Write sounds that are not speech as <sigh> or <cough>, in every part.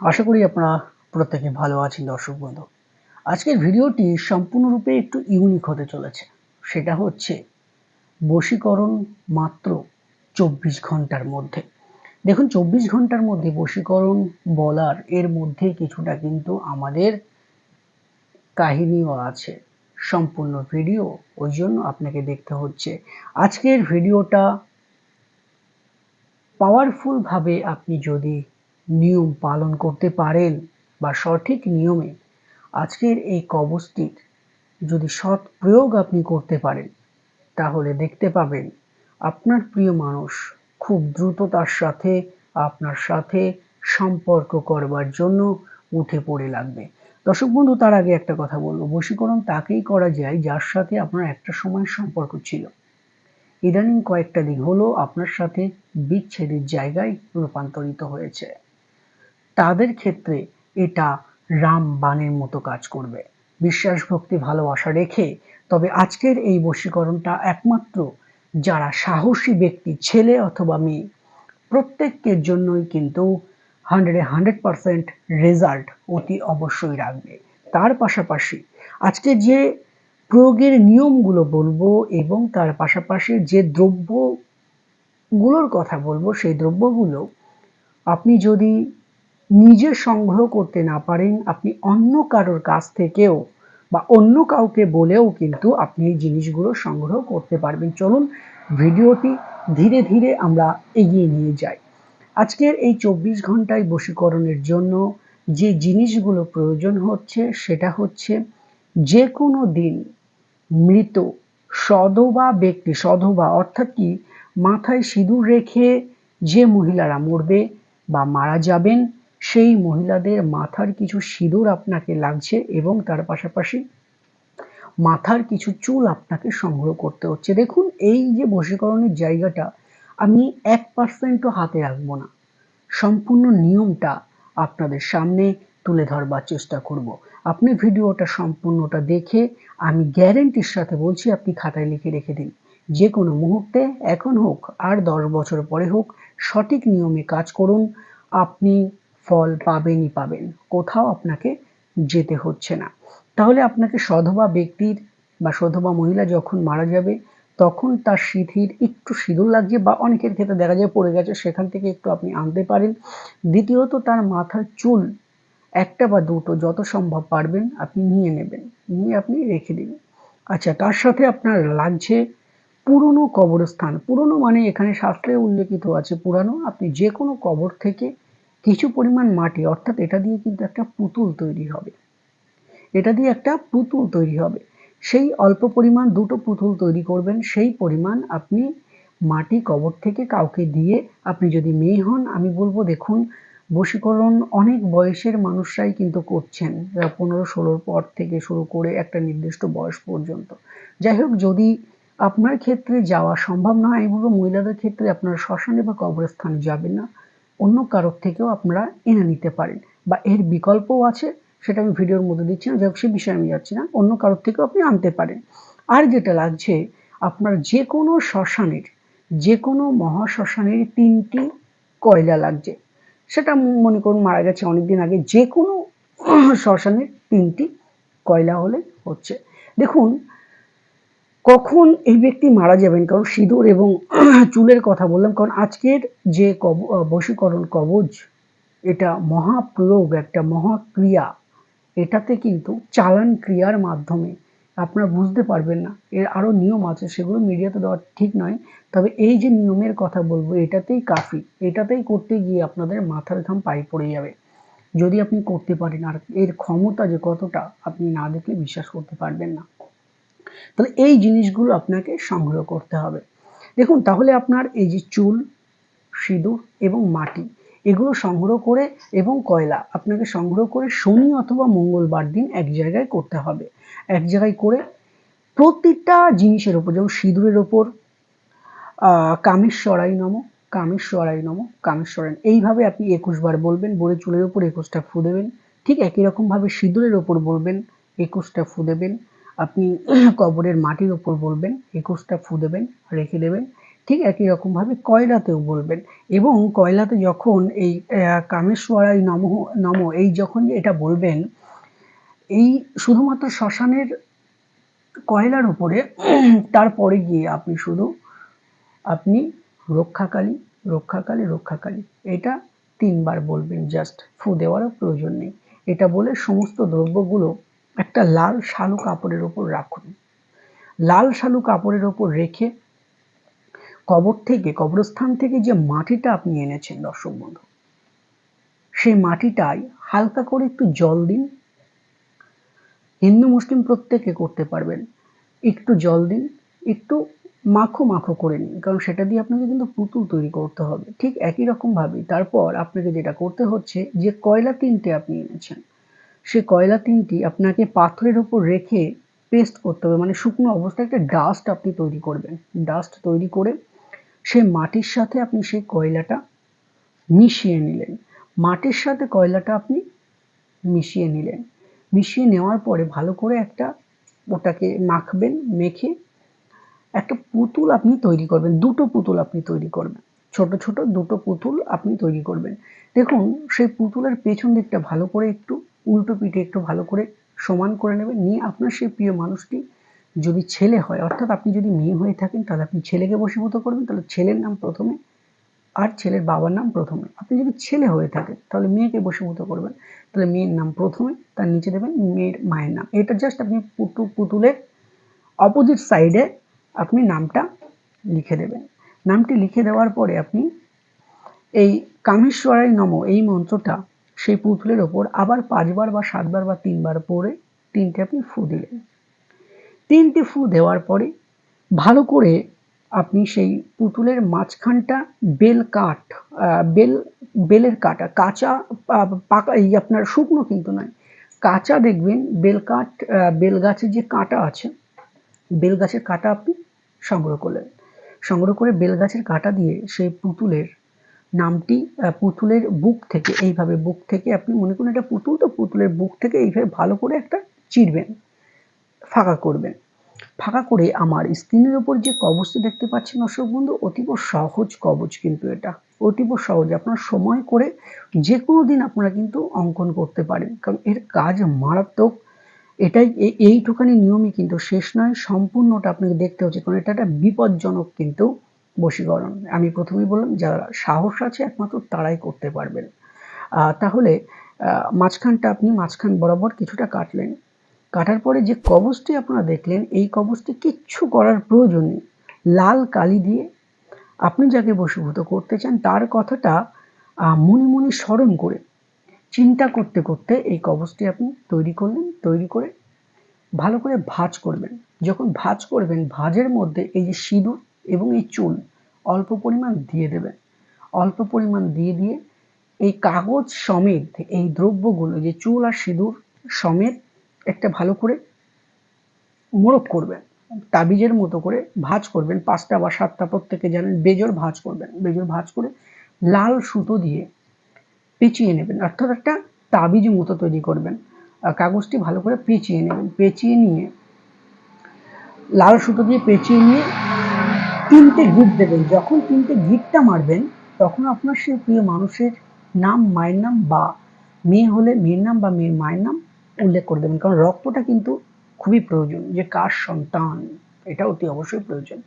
আশা করি আপনারা প্রত্যেকে ভালো আছেন দর্শক বন্ধু। আজকের ভিডিওটি সম্পূর্ণরূপে একটু ইউনিক হতে চলেছে। সেটা হচ্ছে বশীকরণ মাত্র চব্বিশ ঘণ্টার মধ্যে। দেখুন, চব্বিশ ঘণ্টার মধ্যে বশীকরণ বলার এর মধ্যে কিছুটা কিন্তু আমাদের কাহিনীও আছে। সম্পূর্ণ ভিডিও, ওই জন্য আপনাকে দেখতে হচ্ছে। আজকের ভিডিওটা পাওয়ারফুলভাবে আপনি যদি নিয়ম পালন করতে পারেন বা সঠিক নিয়মে আজকের এই কবচটির যদি সৎ প্রয়োগ আপনি করতে পারেন, তাহলে দেখতে পাবেন আপনার প্রিয় মানুষ খুব দ্রুততার সাথে আপনার সাথে সম্পর্ক করবার জন্য উঠে পড়ে লাগবে। দর্শক বন্ধু, তার আগে একটা কথা বলব। বশীকরণ তাকেই করা যায় যার সাথে আপনার একটা সময় সম্পর্ক ছিল। ইদানিং কয়েকটা দিন হলো আপনার সাথে বিচ্ছেদের জায়গায় রূপান্তরিত হয়েছে। তাদের ক্ষেত্রে এটা রাম বাণের মতো কাজ করবে। বিশ্বাস, ভক্তি, ভালোবাসা রেখে। তবে আজকের এই বশীকরণটা একমাত্র যারা সাহসী ব্যক্তি, ছেলে অথবা মেয়ে, প্রত্যেকের জন্যই কিন্তু হান্ড্রেডে হান্ড্রেড পারসেন্ট রেজাল্ট অতি অবশ্যই রাখবে। তার পাশাপাশি আজকে যে প্রয়োগের নিয়মগুলো বলব এবং তার পাশাপাশি যে দ্রব্যগুলোর কথা বলব, সেই দ্রব্যগুলো আপনি যদি নিজে সংগ্রহ করতে না পারেন, আপনি অন্য কারোর কাছ থেকেও বা অন্য কাউকে বলেও কিন্তু আপনি এই জিনিসগুলো সংগ্রহ করতে পারবেন। চলুন ভিডিওটি ধীরে ধীরে আমরা এগিয়ে নিয়ে যাই। আজকের এই চব্বিশ ঘন্টায় বশীকরণের জন্য যে জিনিসগুলো প্রয়োজন হচ্ছে, সেটা হচ্ছে যে কোনো দিন মৃত সধবা ব্যক্তি সধবা অর্থাৎ কি, মাথায় সিঁদুর রেখে যে মহিলারা মরবে বা মারা যাবেন সেই মহিলাদের মাথার কিছু সিঁদুর আপনাকে লাগছে এবং তার পাশাপাশি মাথার কিছু চুল আপনাকে সংগ্রহ করতে হচ্ছে। দেখুন, এই যে বশীকরণের জায়গাটা, আমি এক পার্সেন্টও হাতে রাখব না। সম্পূর্ণ নিয়মটা আপনাদের সামনে তুলে ধরবার চেষ্টা করব। আপনি ভিডিওটা সম্পূর্ণটা দেখে, আমি গ্যারেন্টির সাথে বলছি, আপনি খাতায় লিখে রেখে দিন। যে কোনো মুহূর্তে, এখন হোক, আর দশ বছর পরে হোক, সঠিক নিয়মে কাজ করুন। আপনি ফল পাবেনই পাবেন। কোথাও আপনাকে যেতে হচ্ছে না। তাহলে আপনাকে সধবা ব্যক্তির বা সধবা মহিলা যখন মারা যাবে, তখন তার সিঁথির একটু সিঁদুর লাগছে বা অনেকের ক্ষেত্রে দেখা যায় পড়ে গেছে, সেখান থেকে একটু আপনি আনতে পারেন। দ্বিতীয়ত তার মাথার চুল একটা বা দুটো যত সম্ভব পারবেন আপনি নিয়ে নেবেন, নিয়ে আপনি রেখে দিন আচ্ছা তার সাথে আপনার লাগছে পুরনো কবরস্থান। পুরনো মানে এখানে শাস্ত্রে উল্লেখিত আছে, পুরানো। আপনি যে কোনো কবর থেকে কিছু পরিমাণ মাটি, অর্থাৎ এটা দিয়ে কিন্তু একটা পুতুল তৈরি হবে। এটা দিয়ে একটা পুতুল তৈরি হবে। সেই অল্প পরিমাণ দুটো পুতুল তৈরি করবেন, সেই পরিমাণ আপনি মাটি কবর থেকে কাউকে দিয়ে আপনি যদি মেয়ে হন, আমি বলব দেখুন, বশীকরণ অনেক বয়সের মানুষরাই কিন্তু করছেন পনেরো ষোলোর পর থেকে শুরু করে একটা নির্দিষ্ট বয়স পর্যন্ত। যাই হোক, যদি আপনার ক্ষেত্রে যাওয়া সম্ভব নয় আমি বলব মহিলাদের ক্ষেত্রে আপনার শ্মশানে বা কবরস্থানে যাবেন না। অন্য কারোর থেকেও আপনারা এনে নিতে পারেন। বা এর বিকল্পও আছে, সেটা আমি ভিডিওর মধ্যে দিচ্ছি না যাই সে বিষয়ে আমি যাচ্ছি না, অন্য কারোর থেকেও আপনি আনতে পারেন। আর যেটা লাগছে, আপনার যে কোনো শ্মশানের যে কোনো মহাশ্মশানের তিনটি কয়লা লাগছে। সেটা মনে করুন মারা গেছে অনেকদিন আগে যে কোনো শ্মশানের তিনটি কয়লা হলে হচ্ছে। দেখুন কখন এই ব্যক্তি মারা যাবেন? কারণ সিঁদুর এবং <clears throat> চুলের কথা বললাম। কারণ আজকের যে কব বশীকরণ কবজ, এটা মহাপ্রয়োগ, একটা মহাক্রিয়া। এটাতে কিন্তু চালান ক্রিয়ার মাধ্যমে আপনারা বুঝতে পারবেন না। এর আরও নিয়ম আছে, সেগুলো মিডিয়াতে দেওয়া ঠিক নয়। তবে এই যে নিয়মের কথা বলব, এটাতেই কাফি। এটাতেই করতে গিয়ে আপনাদের মাথার ঘাম পায়ে পড়ে যাবে। যদি আপনি করতে পারেন, আর এর ক্ষমতা যে কতটা, আপনি না দেখলে বিশ্বাস করতে পারবেন না। তাহলে এই জিনিসগুলো আপনাকে সংগ্রহ করতে হবে। দেখুন, তাহলে আপনার এই যে চুল, সিঁদুর এবং মাটি, এগুলো সংগ্রহ করে এবং কয়লা আপনাকে সংগ্রহ করে শনি অথবা মঙ্গলবার দিন এক জায়গায় করতে হবে। এক জায়গায় করে প্রতিটা জিনিসের ওপর যেমন সিঁদুরের ওপর কামেশ্বরাই নম কামেশ্বরাই নম, কামেশ্বরাই এইভাবে আপনি একুশ বার বলবেন, বলে চুলের ওপর একুশটা ফু দেবেন। ঠিক একই রকমভাবে সিঁদুরের ওপর বলবেন, একুশটা ফু দেবেন। আপনি কবরের মাটির ওপর বলবেন, একুশটা ফু দেবেন, রেখে দেবেন, ঠিক একই রকমভাবে কয়লাতেও বলবেন। এবং কয়লাতে যখন এই কামেশ্বরাই নম নম, এই যখন এটা বলবেন, এই শুধুমাত্র শ্মশানের কয়লার উপরে, তারপরে গিয়ে আপনি শুধু, আপনি রক্ষাকালী রক্ষাকালী রক্ষাকালী, এটা তিনবার বলবেন, জাস্ট ফু দেওয়ারও প্রয়োজন নেই। এটা বলে সমস্ত দ্রব্যগুলো একটা লাল শালু কাপড়ের ওপর রাখুন। লাল শালু কাপড়ের ওপর রেখে কবর থেকে, কবরস্থান থেকে যে মাটিটা আপনি এনেছেন, দর্শক বন্ধু, সেই মাটিটাই হালকা করে একটু জল দিন। হিন্দু, মুসলিম প্রত্যেকে করতে পারবেন। একটু জল দিন, একটু মাখো মাখো করে নিন, কারণ সেটা দিয়ে আপনাকে কিন্তু পুতুল তৈরি করতে হবে। ঠিক একই রকমভাবে তারপর আপনাকে যেটা করতে হচ্ছে, যে কয়লা তিনটে আপনি এনেছেন সে কয়লা তিনটি আপনাকে পাথরের উপর রেখে পেস্ট করতে হবে। মানে শুকনো অবস্থায় একটা ডাস্ট আপনি তৈরি করবেন। ডাস্ট তৈরি করে সে মাটির সাথে আপনি সেই কয়লাটা মিশিয়ে নিলেন। মাটির সাথে কয়লাটা আপনি মিশিয়ে নিলেন। মিশিয়ে নেওয়ার পরে ভালো করে একটা ওটাকে মাখবেন, মেখে একটা পুতুল আপনি তৈরি করবেন। দুটো পুতুল আপনি তৈরি করবেন। ছোট ছোট দুটো পুতুল আপনি তৈরি করবেন। দেখুন, সেই পুতুলের পেছন দিকটা ভালো করে একটু উল্টো পিঠে একটু ভালো করে সমান করে নেবেন। নিয়ে আপনার সেই প্রিয় মানুষটি যদি ছেলে হয়, অর্থাৎ আপনি যদি মেয়ে হয়ে থাকেন, তাহলে আপনি ছেলেকে বসীভূত করবেন। তাহলে ছেলের নাম প্রথমে আর ছেলের বাবার নাম প্রথমে। আপনি যদি ছেলে হয়ে থাকেন, তাহলে মেয়েকে বসীভূত করবেন। তাহলে মেয়ের নাম প্রথমে, তার নিচে দেবেন মেয়ের মায়ের নাম। এটা জাস্ট আপনি পুতু পুতুলের অপোজিট সাইডে আপনি নামটা লিখে দেবেন। নামটি লিখে দেওয়ার পরে আপনি এই কামেশ্বরাই নম, এই মন্ত্রটা সেই পুতুলের ওপর আবার পাঁচবার বা সাতবার বা তিনবার পরে তিনটে আপনি ফু দিলেন। তিনটে ফু দেওয়ার পরে ভালো করে আপনি সেই পুতুলের মাঝখানটা বেল কাঠ বেল, বেলের কাটা কাঁচা পাকা, এই আপনার শুকনো কিন্তু নয়, কাঁচা দেখবেন বেল কাঠ বেল গাছের যে কাঁটা আছে, বেল গাছের কাঁটা আপনি সংগ্রহ করলেন। সংগ্রহ করে বেল গাছের কাঁটা দিয়ে সেই পুতুলের নামটি পুতুলের বুক থেকে, এইভাবে বুক থেকে আপনি মনে করুন এটা পুতুল, তো পুতুলের বুক থেকে এইভাবে ভালো করে একটা চিরবেন, ফাঁকা করবেন। ফাঁকা করে আমার স্ক্রিনের ওপর যে কবচটি দেখতে পাচ্ছেন দর্শক বন্ধু, অতীব সহজ কবচ কিন্তু এটা। অতীব সহজ, আপনার সময় করে যে কোনো দিন আপনারা কিন্তু অঙ্কন করতে পারেন, কারণ এর কাজ মারাত্মক। এটাই এইটুখানি নিয়মই কিন্তু শেষ নয়, সম্পূর্ণটা আপনাকে দেখতে হচ্ছে, কারণ এটা একটা বিপজ্জনক কিন্তু বশীকরণ। আমি প্রথমেই বললাম, যারা সাহস আছে একমাত্র তারাই করতে পারবেন। তাহলে মাঝখানটা আপনি মাঝখান বরাবর কিছুটা কাটলেন। কাটার পরে যে কবচটি আপনারা দেখলেন, এই কবচটি কিচ্ছু করার প্রয়োজন নেই। লাল কালি দিয়ে আপনি যাকে বশীভূত করতে চান, তার কথাটা মনে মনে স্মরণ করে, চিন্তা করতে করতে এই কবচটি আপনি তৈরি করলেন, তৈরি করে ভালো করে ভাজ করবেন। যখন ভাজ করবেন, ভাজের মধ্যে এই যে সিঁদুর এবং এই চুল অল্প পরিমাণ দিয়ে দেবেন অল্প পরিমাণ দিয়ে দিয়ে এই কাগজ সমেত, এই দ্রব্যগুলো, যে চুল আর সিঁদুর সমেত একটা ভালো করে মোড়ক করবেন। তাবিজের মতো করে ভাজ করবেন, পাঁচটা বা সাতটা প্রত্যেকে জানেন, বেজর ভাজ করবেন। বেজর ভাজ করে লাল সুতো দিয়ে পেঁচিয়ে নেবেন, অর্থাৎ একটা তাবিজ মতো তৈরি করবেন। কাগজটি ভালো করে পেঁচিয়ে নেবেন। পেঁচিয়ে নিয়ে, লাল সুতো দিয়ে পেঁচিয়ে নিয়ে তিনটে গিট দেবেন। যখন তিনটে গিটটা মারবেন, তখন আপনার সেই প্রিয় মানুষের নাম, মায়ের নাম বা মেয়ে হলে মেয়ের নাম বা মেয়ের মায়ের নাম উল্লেখ করে দেবেন। কারণ রক্তটা কিন্তু খুবই প্রয়োজন, যে কার সন্তান, এটা অতি অবশ্যই প্রয়োজন।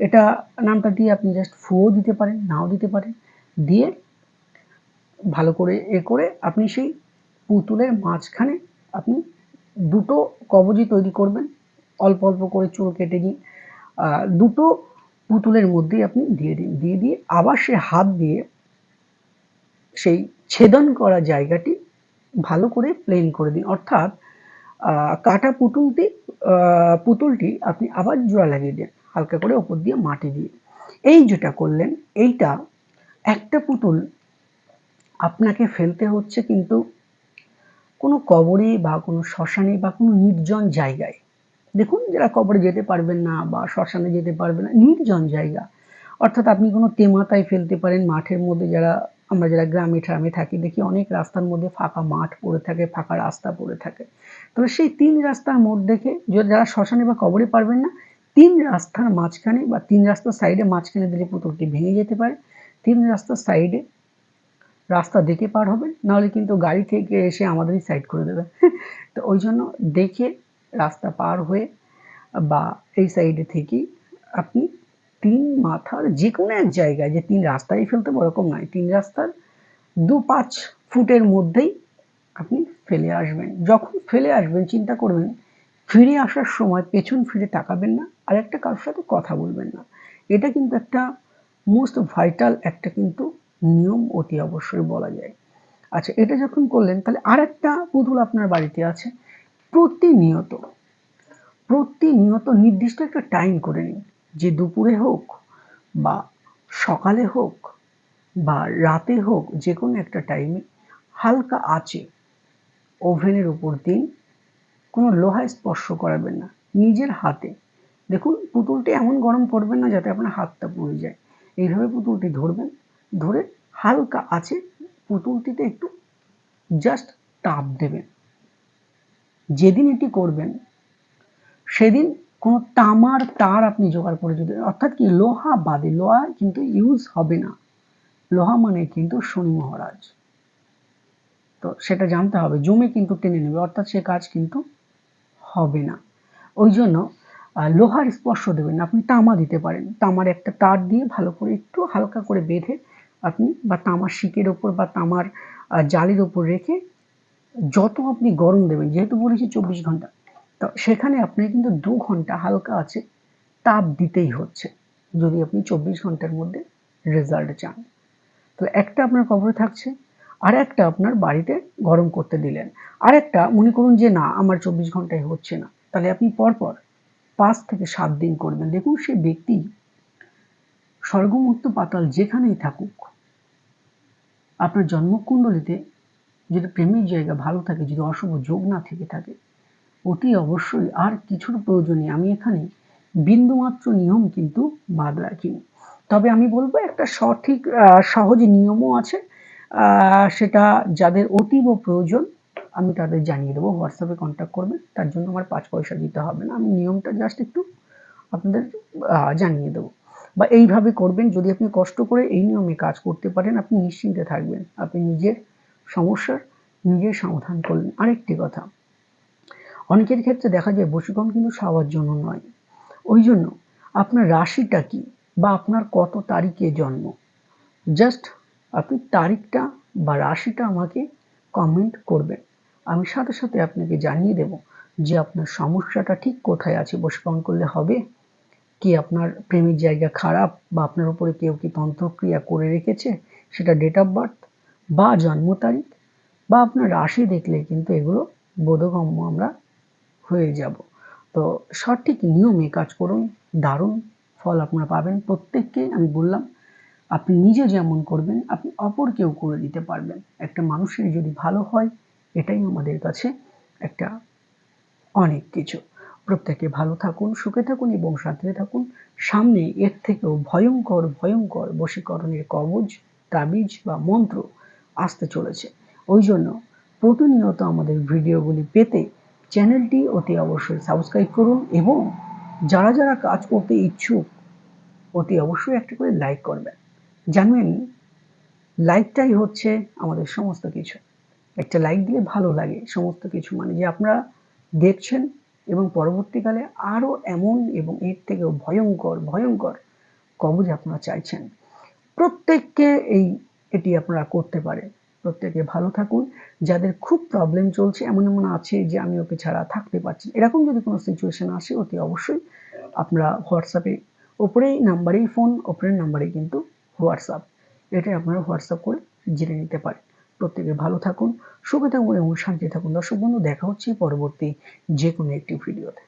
এটা নামটা দিয়ে আপনি জাস্ট ফুও দিতে পারেন, নাও দিতে পারেন, দিয়ে ভালো করে এ করে আপনি সেই পুতুলের মাঝখানে আপনি দুটো কবজি তৈরি করবেন। অল্প অল্প করে চুল কেটে নিয়ে দুটো পুতুলের মধ্যেই আপনি দিয়ে দিন, দিয়ে দিয়ে আবার সে হাত দিয়ে সেই ছেদন করা জায়গাটি ভালো করে প্লেন করে দিন। অর্থাৎ কাটা পুতুলটি পুতুলটি আপনি আবার জোড়া লাগিয়ে দিন, হালকা করে ওপর দিয়ে মাটি দিয়ে। এই যেটা করলেন, এইটা একটা পুতুল আপনাকে ফেলতে হচ্ছে কিন্তু কোনো কবরে বা কোনো শ্মশানে বা কোনো নির্জন জায়গায়। দেখুন, যারা কবরে যেতে পারবেন না বা শ্মশানে যেতে পারবেন না, নির্জন জায়গা। অর্থাৎ আপনি কোনো তেমাতায় ফেলতে পারেন, মাঠের মধ্যে যারা, আমরা যারা গ্রামে ট্রামে থাকি, দেখি অনেক রাস্তার মধ্যে ফাঁকা মাঠ পড়ে থাকে, ফাঁকা রাস্তা পড়ে থাকে। তবে সেই তিন রাস্তার মোড় দেখে যারা শ্মশানে বা কবরে পারবেন না, তিন রাস্তার মাঝখানে বা তিন রাস্তার সাইডে মাঝখানে দিলে পুতুলটি ভেঙে যেতে পারে। তিন রাস্তার সাইডে রাস্তা দেখে পার হবেন, নাহলে কিন্তু গাড়ি থেকে এসে আমাদেরই সাইড করে দেবে <laughs> তো ওই জন্য দেখে রাস্তা পার হয়ে বা এই সাইডে থেকেই আপনি তিন মাথার যে কোনো এক জায়গায়, যে তিন রাস্তায় ফেলতে ওরকম নয়, তিন রাস্তার দু পাঁচ ফুটের মধ্যেই আপনি ফেলে আসবেন। যখন ফেলে আসবেন, চিন্তা করবেন, ফিরে আসার সময় পেছন ফিরে তাকাবেন না আর একটা কারোর সাথে কথা বলবেন না। এটা কিন্তু একটা মোস্ট ভাইটাল একটা কিন্তু নিয়ম অতি অবশ্যই বলা যায়। আচ্ছা এটা যখন করলেন, তাহলে আর একটা পুতুল আপনার বাড়িতে আছে। প্রতিনিয়ত প্রতিনিয়ত নির্দিষ্ট একটা টাইম করে নিন। যে দুপুরে হোক বা সকালে হোক বা রাতে হোক, যে কোনো একটা টাইমে হালকা আছে ওভেনের উপর দিন, কোনো লোহা স্পর্শ করাবেন না। নিজের হাতে। দেখুন, পুতুলটি এমন গরম করবেন না যাতে আপনার হাতটা পুড়ে যায়। এইভাবে পুতুলটি ধরবেন, ধরে হালকা আছে পুতুলটিতে একটু জাস্ট তাপ দেবেন। যেদিন এটি করবেন, সেদিন কোনো তামার তার আপনি জোগাড় করে যদি, অর্থাৎ কি লোহা বাদে, লোহা কিন্তু ইউজ হবে না। লোহা মানে কিন্তু শনি মহারাজ। তো সেটা জানতে হবে, জমে কিন্তু টেনে নেবে, অর্থাৎ সে কাজ কিন্তু হবে না। ওই জন্য লোহার স্পর্শ দেবেন আপনি তামা দিতে পারেন। তামার একটা তার দিয়ে ভালো করে একটু হালকা করে বেঁধে আপনি বা তামার শিকের ওপর বা তামার জালির ওপর রেখে যত আপনি গরম দেবেন, যেহেতু বলেছি চব্বিশ ঘণ্টা, তো সেখানে আপনি কিন্তু দু ঘণ্টা হালকা আছে, তাপ দিতেই হচ্ছে, যদি আপনি চব্বিশ ঘণ্টার মধ্যে রেজাল্ট চান। তো একটা আপনার কবরে থাকছে, আর একটা আপনার বাড়িতে গরম করতে দিলেন। আর একটা মনে করুন যে, না, আমার চব্বিশ ঘন্টায় হচ্ছে না। তাহলে আপনি পরপর পাঁচ থেকে সাত দিন করবেন। দেখুন, সে ব্যক্তি স্বর্গমুক্ত পাতাল যেখানেই থাকুক, আপনার জন্মকুণ্ডলিতে যদি প্রেমের জায়গা ভালো থাকে, যদি অশুভ যোগ না থেকে থাকে, অতি অবশ্যই আর কিছুর প্রয়োজনে আমি এখানে বিন্দুমাত্র নিয়ম কিন্তু বাদ রাখিনি। তবে আমি বলব একটা সঠিক সহজ নিয়মও আছে। সেটা যাদের অতীব প্রয়োজন, আমি তাদের জানিয়ে দেবো, হোয়াটসঅ্যাপে কন্ট্যাক্ট করবে। তার জন্য আমার পাঁচ পয়সা দিতে হবে না। আমি নিয়মটা জাস্ট একটু আপনাদের জানিয়ে দেবো। বা এইভাবে করবেন, যদি আপনি কষ্ট করে এই নিয়মে কাজ করতে পারেন, আপনি নিশ্চিন্তে থাকবেন। আপনি নিজের সমস্যার নিজের সমাধান করলেন। আরেকটি কথা, অনেকের ক্ষেত্রে দেখা যায় বশীকরণ কিন্তু সবার জন্য নয়। ওই জন্য আপনার রাশিটা কি বা আপনার কত তারিখে জন্ম? জাস্ট আপনি তারিখটা বা রাশিটা আমাকে কমেন্ট করবেন। আমি সাথে সাথে আপনাকে জানিয়ে দেব যে আপনার সমস্যাটা ঠিক কোথায় আছে। বশীকরণ করলে হবে কি আপনার প্রেমের জায়গা খারাপ বা আপনার উপরে কেউ কি তন্ত্রক্রিয়া করে রেখেছে? সেটা ডেট অফ বার্থ বা জন্ম তারিখ, বা আপনার রাশি দেখলে কিন্তু এগুলো বোধগম্য আমরা হয়ে যাব। তো সঠিক নিয়মে কাজ করুন, দারুণ ফল আপনারা পাবেন। প্রত্যেককে আমি বললাম, আপনি নিজে যেমন করবেন, আপনি অপরকেও করে দিতে পারবেন। একটা মানুষের যদি ভালো হয়, এটাই আমাদের কাছে একটা অনেক কিছু। প্রত্যেকে ভালো থাকুন, সুখে থাকুন এবং শান্তিতে থাকুন। সামনে এর থেকেও ভয়ঙ্কর ভয়ঙ্কর বশীকরণের কবজ, তাবিজ বা মন্ত্র আসতে চলেছে। ওই জন্য প্রতিনিয়ত আমাদের ভিডিওগুলি পেতে চ্যানেলটি অতি অবশ্যই সাবস্ক্রাইব করুন এবং যারা যারা কাজ করতে ইচ্ছুক, অতি অবশ্যই একটা করে লাইক করবেন। জানবেন লাইকটাই হচ্ছে আমাদের সমস্ত কিছু। একটা লাইক দিলে ভালো লাগে সমস্ত কিছু। মানে যে আপনারা দেখছেন এবং পরবর্তীকালে আরও এমন এবং এর থেকেও ভয়ঙ্কর ভয়ঙ্কর কবজ আপনারা চাইছেন। প্রত্যেককে এই এটি আপনারা করতে পারেন। প্রত্যেকে ভালো থাকুন। যাদের খুব প্রবলেম চলছে, এমন এমন আছে যে আমি ওকে ছাড়া থাকতে পারছি এরকম যদি কোনো সিচুয়েশন আসে, অতি অবশ্যই আপনারা হোয়াটসঅ্যাপে ওপরেই নাম্বারেই ফোন ওপরের নাম্বারেই কিন্তু হোয়াটসঅ্যাপ এটাই আপনারা হোয়াটসঅ্যাপ করে জেনে নিতে পারেন। প্রত্যেকে ভালো থাকুন, সুখে থাকুন এবং শান্তি থাকুন। দর্শক বন্ধু, দেখা হচ্ছে পরবর্তী যে কোনো একটি ভিডিওতে